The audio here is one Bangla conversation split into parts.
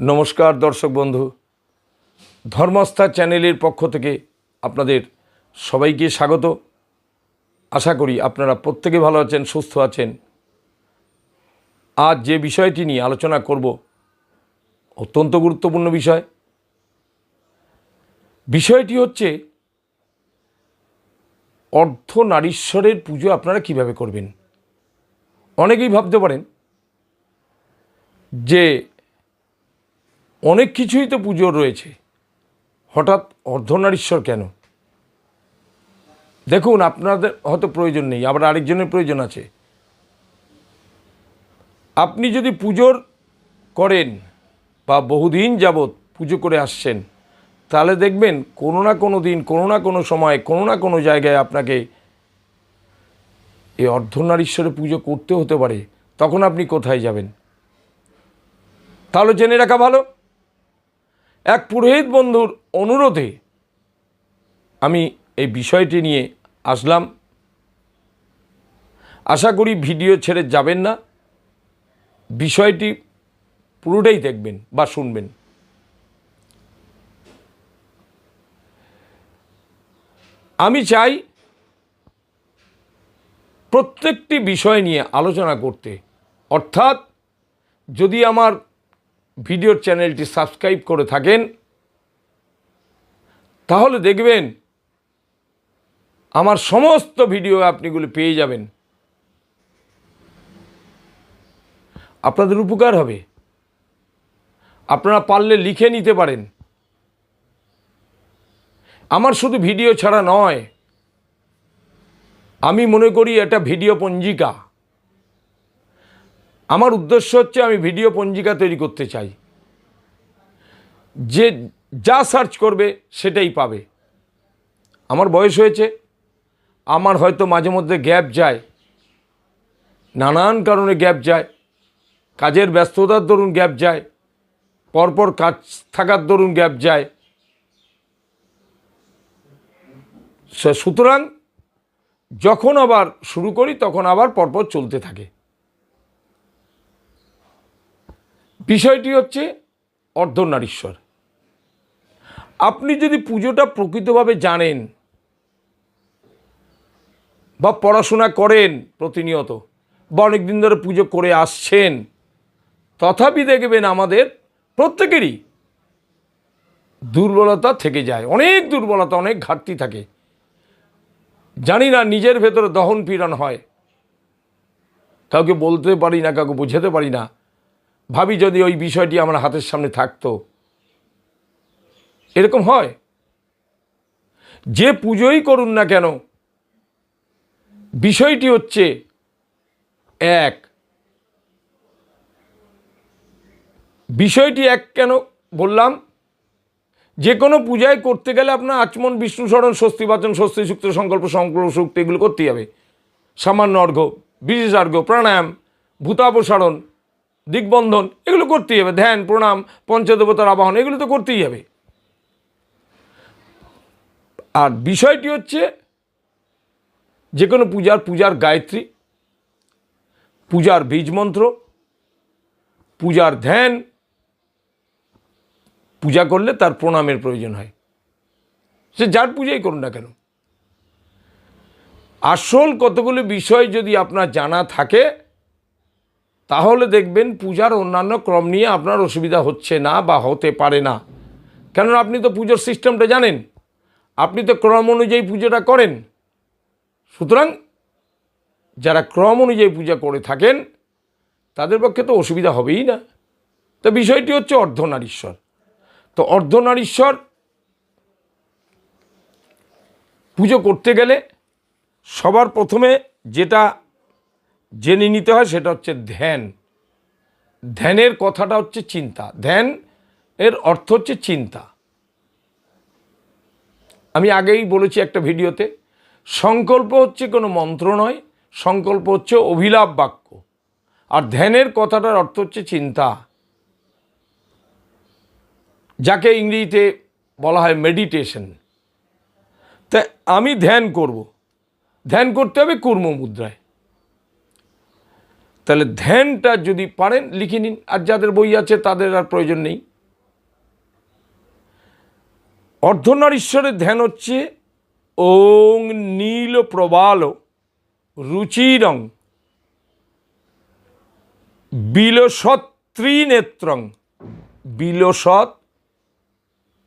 নমস্কার দর্শক বন্ধু। ধর্মস্থা চ্যানেলের পক্ষ থেকে আপনাদের সবাইকে স্বাগত। আশা করি আপনারা প্রত্যেকে ভালো আছেন, সুস্থ আছেন। আজ যে বিষয়টি নিয়ে আলোচনা করব অত্যন্ত গুরুত্বপূর্ণ বিষয়। বিষয়টি হচ্ছে অর্ধ নারীশ্বরের পুজো আপনারা কীভাবে করবেন? অনেকেই ভাবতে পারেন যে অনেক কিছুই তো পুজো রয়েছে। হঠাৎ অর্ধনারীশ্বর কেন? দেখুন, আপনাদের হয়তো প্রয়োজন নেই, আবার আরেকজনের প্রয়োজন আছে। আপনি যদি পুজোর করেন বা বহুদিন যাবৎ পুজো করে আসছেন, তাহলে দেখবেন কোনো না কোনো দিন, কোনো না কোনো সময়, কোনো না কোনো জায়গায় আপনাকে এই অর্ধনারীশ্বরে পুজো করতে হতে পারে। তখন আপনি কোথায় যাবেন? তাহলে জেনে রাখা ভালো। এক পুরোহিত বন্ধুর অনুরোধে আমি এই বিষয়টি নিয়ে আসলাম। আশা করি ভিডিও ছেড়ে যাবেন না। বিষয়টি পুরোটাই দেখবেন বা শুনবেন। আমি চাই প্রত্যেকটি বিষয় নিয়ে আলোচনা করতে। অর্থাৎ যদি আমার ভিডিওর চ্যানেলটি সাবস্ক্রাইব করে থাকেন। তাহলে দেখবেন, আমার সমস্ত ভিডিও আপনিগুলো পেয়ে যাবেন। আপনাদের উপকার হবে। আপনারা পারলে লিখে নিতে পারেন। আমার শুধু ভিডিও ছাড়া নয়, আমি মনে করি এটা ভিডিও পঞ্জিকা। আমার উদ্দেশ্য হচ্ছে আমি ভিডিও পঞ্জিকা তৈরি করতে চাই। যে যা সার্চ করবে সেটাই পাবে। আমার বয়স হয়েছে, আমার হয়তো মাঝে মধ্যে গ্যাপ যায়। নানান কারণে গ্যাপ যায়। কাজের ব্যস্ততার দরুন গ্যাপ যায়। পরপর কাজ থাকার দরুন গ্যাপ যায়। সুতরাং যখন আবার শুরু করি, তখন আবার পরপর চলতে থাকে। বিষয়টি হচ্ছে অর্ধনারীশ্বর। আপনি যদি পুজোটা প্রকৃতভাবে জানেন বা পড়াশোনা করেন প্রতিনিয়ত বা অনেক দিন ধরে পুজো করে আসছেন, তথাপি দেখবেন আমাদের প্রত্যেকেরই দুর্বলতা থেকে যায়। অনেক দুর্বলতা, অনেক ঘাটতি থাকে। জানি না নিজের ভেতরে দহন পীড়ন হয়। কাউকে বলতে পারি না, কাউকে বোঝাতে পারি না। ভাবি যদি ওই বিষয়টি আমার হাতের সামনে থাকতো। এরকম হয়? যে পুজোই করুন না কেন, বিষয়টি হচ্ছে এক। বিষয়টি এক কেন বললাম? যে কোনো পূজায় করতে গেলে আপনার আচমন, বিষ্ণু স্মরণ, স্বস্তি বাচন, স্বস্তি সুক্ত সংকল্প সংকল্প সুক্ত এগুলো করতেই হবে। সামান্য অর্ঘ্য বিশেষার্ঘ্য প্রাণায়াম ভূতাপসারণ দিগবন্ধন এগুলো করতেই হবে। ধ্যান, প্রণাম, পঞ্চদেবতার আবাহন, এগুলো তো করতেই হবে। আর বিষয়টি হচ্ছে যে কোনো পূজার পূজার গায়ত্রী, পূজার বীজ মন্ত্র, পূজার ধ্যান, পূজা করলে তার প্রণামের প্রয়োজন হয়। সে যার পূজাই করুন না কেন। আসল কতগুলো বিষয় যদি আপনার জানা থাকে তাহলে দেখবেন পূজার অন্যান্য ক্রম নিয়ে আপনার অসুবিধা হচ্ছে না বা হতে পারে না। কেননা আপনি তো পুজোর সিস্টেমটা জানেন। আপনি তো ক্রম অনুযায়ী পুজোটা করেন। সুতরাং যারা ক্রম অনুযায়ী পূজা করে থাকেন, তাদের পক্ষে তো অসুবিধা হবেই না। তো বিষয়টি হচ্ছে অর্ধনারীশ্বর। তো অর্ধনারীশ্বর পুজো করতে গেলে সবার প্রথমে যেটা জেনে নিতে হয় সেটা হচ্ছে ধ্যান। ধ্যানের কথাটা হচ্ছে চিন্তা। ধ্যান এর অর্থ হচ্ছে চিন্তা। আমি আগেই বলেছি একটা ভিডিওতে, সংকল্প হচ্ছে কোনো মন্ত্র নয়, সংকল্প হচ্ছে অভিলাপ বাক্য। আর ধ্যানের কথাটার অর্থ হচ্ছে চিন্তা। যাকে ইংরেজিতে বলা হয় মেডিটেশন। তা আমি ধ্যান করব। ধ্যান করতে হবে কর্ম মুদ্রায়। তাহলে ধ্যানটা যদি পারেন, লিখে নিন। আর যাদের বই আছে, তাদের আর প্রয়োজন নেই। অর্ধনারীশ্বরের ধ্যান হচ্ছে, ওং নীল প্রবাল রুচিরং বিলসৎ ত্রিনেত্রং বিলসৎ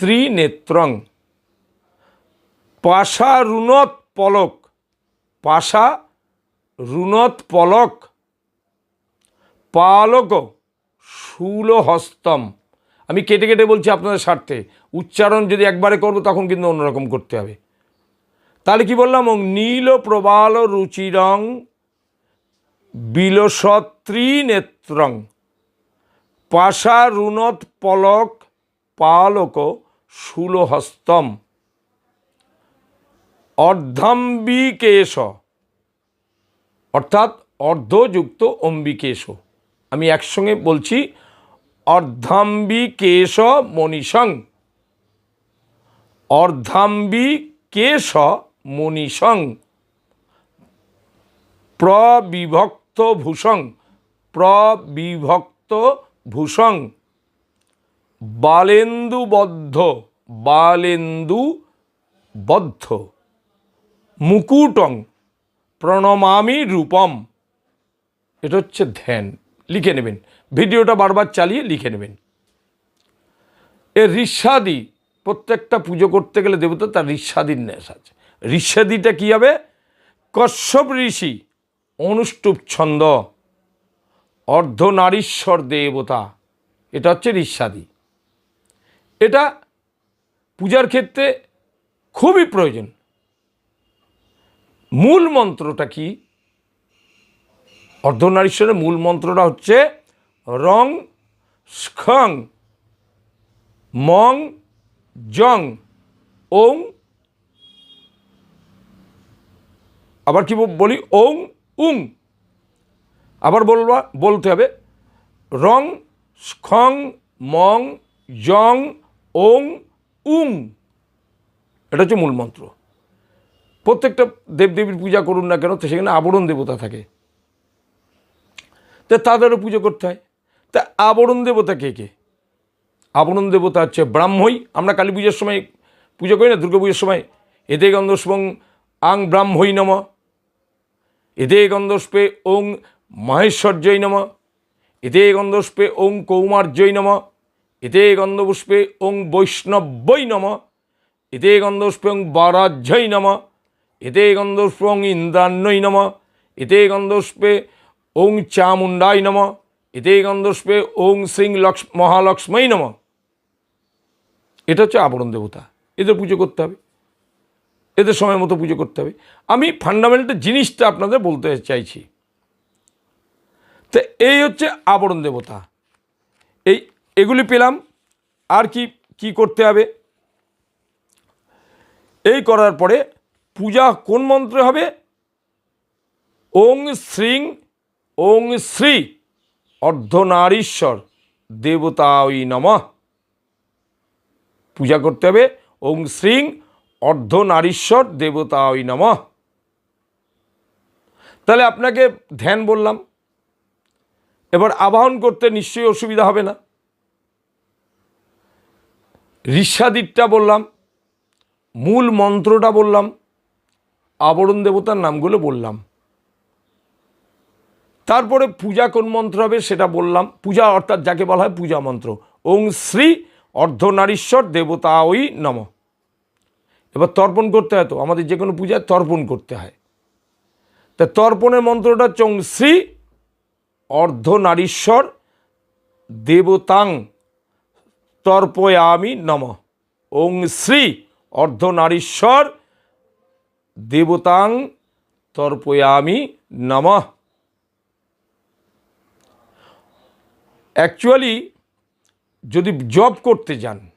ত্রিনেত্রং পাশা রুনত পলক, পাশা রুনত পলক পালক শূলহস্তম আমি কেটে কেটে বলছি আপনাদের স্বার্থে। উচ্চারণ যদি একবারে করব তখন কিন্তু অন্যরকম করতে হবে। তাহলে কি বললাম? নীল প্রবাল রুচিরং বিলসত্রিনেত্রং পাশা রুনত পলক পালক শূলহস্তম অর্ধাম্বিকেশ। অর্থাৎ অর্ধযুক্ত অম্বিকেশ। আমি একসঙ্গে বলছি, অর্ধাম্বি অর্ধাম্বিকেশ মনীষং অর্ধাম্বিকেশ মনীষং প্রবিভক্ত ভূষং। প্রবিভক্ত ভূষং। বালেন্দুবদ্ধ বালেন্দু বদ্ধ। মুকুটং, প্রণমামি রূপম। এটা হচ্ছে ধ্যান। লিখে নেবেন। ভিডিওটা বারবার চালিয়ে লিখে নেবেন। এর ঋষাদি, প্রত্যেকটা পুজো করতে গেলে দেবতা তার ঋষাদির ন্যাস আছে। ঋষাদিটা কী হবে? কশ্যপ ঋষি, অনুষ্টুপ ছন্দ অর্ধনারীশ্বর দেবতা। এটা হচ্ছে ঋষাদি। এটা পূজার ক্ষেত্রে খুবই প্রয়োজন। মূল মন্ত্রটা কি? অর্ধনারীশ্বরের মূল মন্ত্রটা হচ্ছে রং স্খং, মং জং, ওং আবার কি বলি? ওং উং। আবার বলবা বলতে হবে, রং স্খং, মং জং, ওং উং। এটা হচ্ছে মূল মন্ত্র। প্রত্যেকটা দেবদেবীর পূজা করুন না কেন সেখানে আবরণ দেবতা থাকে। তা তাদেরও পুজো করতে হয়। তা আবরণ দেবতা কে কে? আবরণ দেবতা হচ্ছে ব্রাহ্মই। আমরা কালী পুজোর সময় পুজো করি না, দুর্গা পুজোর সময়। এতে গন্ধস্বং আং ব্রাহ্মই নম। এতে গন্ধস্পে ওং মহেশ্বর্যই নম। এতে গন্ধস্পে ওং কৌমার্যই নম। এতে গন্ধপুষ্পে ওং বৈষ্ণবই নম। এতে গন্ধস্পে ওং বারাজ্যই নম। এতে গন্ধস্পে ওং ইন্দ্রান্যই নম। এতে গন্ধস্পে ওং চামুণ্ডাই নম, এতে গন্ধস্পে ওং শ্রীং লক্ষ, মহালক্ষ্মী নম। এটা হচ্ছে আবরণ দেবতা এদের পুজো করতে হবে। এদের সময় মতো পুজো করতে হবে। আমি ফান্ডামেন্টাল জিনিসটা আপনাদের বলতে চাইছি। তো এই হচ্ছে আবরণ দেবতা। এই, এগুলি পেলাম, আর কি কি করতে হবে? এই করার পরে পূজা কোন মন্ত্রে হবে? ওং শ্রীং ওং শ্রী অর্ধনারীশ্বর দেবতা ওই নমঃ। পূজা করতে হবে, ওং শ্রীং অর্ধনারীশ্বর দেবতা ওই নমঃ। তাহলে আপনাকে ধ্যান বললাম, এবার আবাহন করতে নিশ্চয়ই অসুবিধা হবে না। ঋষাদিরটা বললাম, মূল মন্ত্রটা বললাম, আবরণ দেবতার নামগুলো বললাম। তারপরে পূজা কোন মন্ত্র হবে সেটা বললাম। পূজা অর্থাৎ যাকে বলা হয় পূজা মন্ত্র। ওং শ্রী অর্ধনারীশ্বর দেবতা ওই নম। এবার তর্পণ করতে হয় তো, আমাদের যে কোনো পূজায় তর্পণ করতে হয়। তা তর্পণের মন্ত্রটা হচ্ছে ওং শ্রী অর্ধনারীশ্বর দেবতাং তর্পয়ামি নম। ওং শ্রী অর্ধনারীশ্বর দেবতাং তর্পয়ামি নমঃ। অ্যাকচুয়ালি যদি জব করতে যান,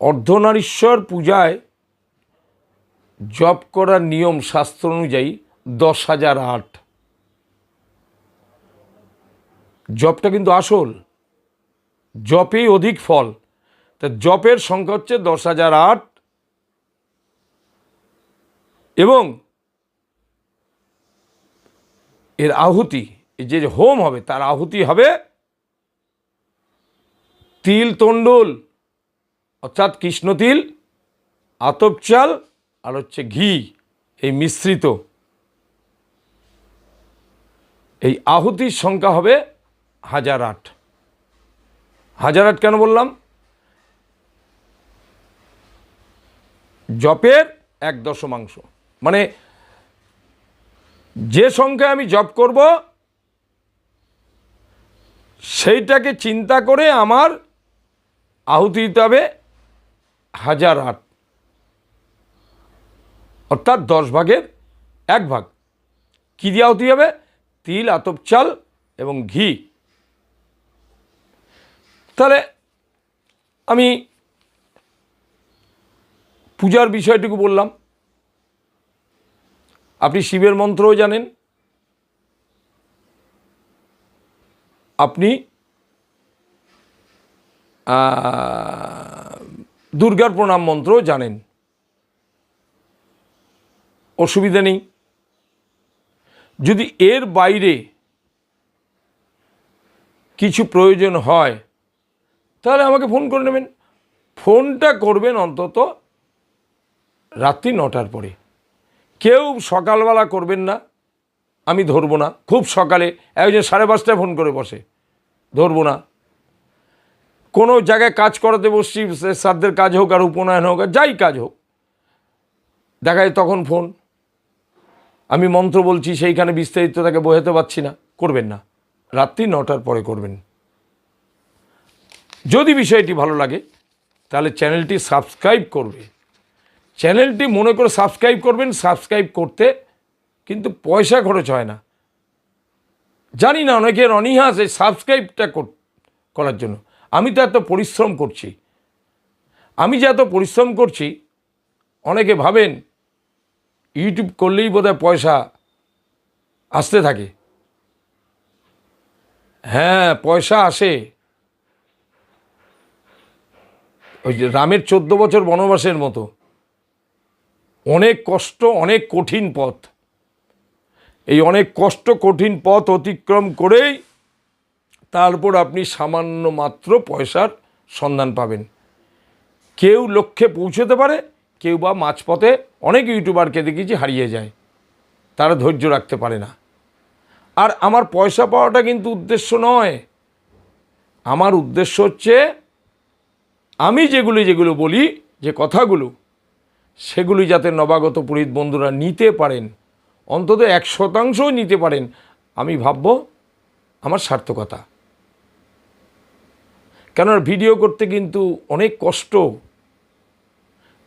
অর্ধনারীশ্বর পূজায় জব করার নিয়ম, শাস্ত্র অনুযায়ী দশ হাজার আট। জবটা কিন্তু আসল। জপেই অধিক ফল। তা জপের সংখ্যা হচ্ছে দশ হাজার আট। এবং এর আহুতি যে হোম হবে, তার আহুতি হবে তিল তণ্ডুল, অর্থাৎ কৃষ্ণ তিল, আতপ চাল আর হচ্ছে ঘি, এই মিশ্রিত। এই আহুতির সংখ্যা হবে হাজার আট। হাজার আট কেন বললাম? জপের এক দশমাংশ। মানে যে সংখ্যায় আমি জপ করব, সেইটাকে চিন্তা করে আমার আহুতি দিতে হবে হাজার আট। অর্থাৎ দশ ভাগের এক ভাগ। কী দিয়ে আহুতি হবে? তিল, আতপ চাল এবং ঘি। তাহলে আমি পূজার বিষয়টুকু বললাম। আপনি শিবের মন্ত্রও জানেন। আপনি দুর্গার প্রণাম মন্ত্রও জানেন। অসুবিধা নেই। যদি এর বাইরে কিছু প্রয়োজন হয়, তাহলে আমাকে ফোন করে নেবেন। ফোনটা করবেন অন্তত রাত্রি নটার পরে। কেউ সকালবেলা করবেন না, আমি ধরবো না। খুব সকালে, একজন সাড়ে পাঁচটায় ফোন করে বসে। ধরবো না। কোনো জায়গায় কাজ করাতে বসছি, সে শ্রাদ্ধের কাজ হোক আর উপনয়ন হোক আর যাই কাজ হোক। দেখা যায় তখন ফোন। আমি মন্ত্র বলছি, সেইখানে বিস্তারিত তাকে বোঝাতে পারছি না। করবেন না। রাত্রি নটার পরে করবেন। যদি বিষয়টি ভালো লাগে, তাহলে চ্যানেলটি সাবস্ক্রাইব করবে। চ্যানেলটি মনে করে সাবস্ক্রাইব করবেন, সাবস্ক্রাইব করতে কিন্তু পয়সা খরচ হয় না। জানি না, অনেকের অনীহা আছে সাবস্ক্রাইবটা কর- করার জন্য। আমি তো এত পরিশ্রম করছি। আমি যে এত পরিশ্রম করছি, অনেকে ভাবেন ইউটিউব করলেই বোধহয় পয়সা আসতে থাকে। হ্যাঁ পয়সা আসে। ওই যে রামের চোদ্দ বছর বনবাসের মতো। অনেক কষ্ট, অনেক কঠিন পথ। এই অনেক কষ্ট, কঠিন পথ অতিক্রম করেই তারপর আপনি সামান্য মাত্র পয়সার সন্ধান পাবেন। কেউ লক্ষ্যে পৌঁছতে পারে, কেউ বা মাঝপথে অনেক ইউটিউবারকে দেখেছি হারিয়ে যায়। তারা ধৈর্য রাখতে পারে না। আর আমার পয়সা পাওয়াটা কিন্তু উদ্দেশ্য নয়। আমার উদ্দেশ্য হচ্ছে, আমি যেগুলি যেগুলো বলি, যে কথাগুলো, সেগুলি যাতে নবাগত পুরোহিত বন্ধুরা নিতে পারেন। অন্তত এক শতাংশও নিতে পারেন। আমি ভাবব, আমার সার্থকতা। কেননা ভিডিও করতে কিন্তু অনেক কষ্ট।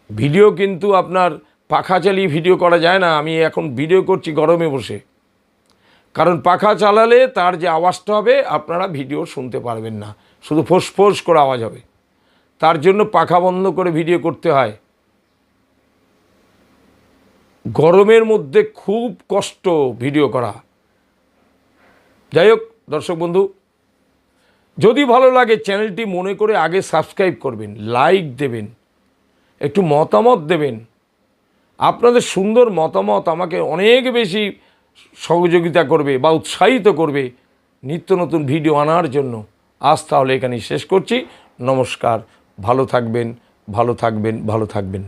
ভিডিও কিন্তু আপনার পাখা চালিয়ে ভিডিও করা যায় না, আমি এখন ভিডিও করছি গরমে বসে। কারণ পাখা চালালে তার যে আওয়াজটা হবে, আপনারা ভিডিও শুনতে পারবেন না। শুধু ফোঁস ফোঁস করে আওয়াজ হবে। তার জন্য পাখা বন্ধ করে ভিডিও করতে হয়। গরমের মধ্যে খুব কষ্ট ভিডিও করা। যাই হোক, দর্শক বন্ধু যদি ভালো লাগে চ্যানেলটি মনে করে আগে সাবস্ক্রাইব করবেন, লাইক দেবেন, একটু মতামত দেবেন। আপনাদের সুন্দর মতামত আমাকে অনেক বেশি সহযোগিতা করবে বা উৎসাহিত করবে নিত্য নতুন ভিডিও আনার জন্য। আজ তাহলে এখানেই শেষ করছি। নমস্কার। ভালো থাকবেন ভালো থাকবেন ভালো থাকবেন।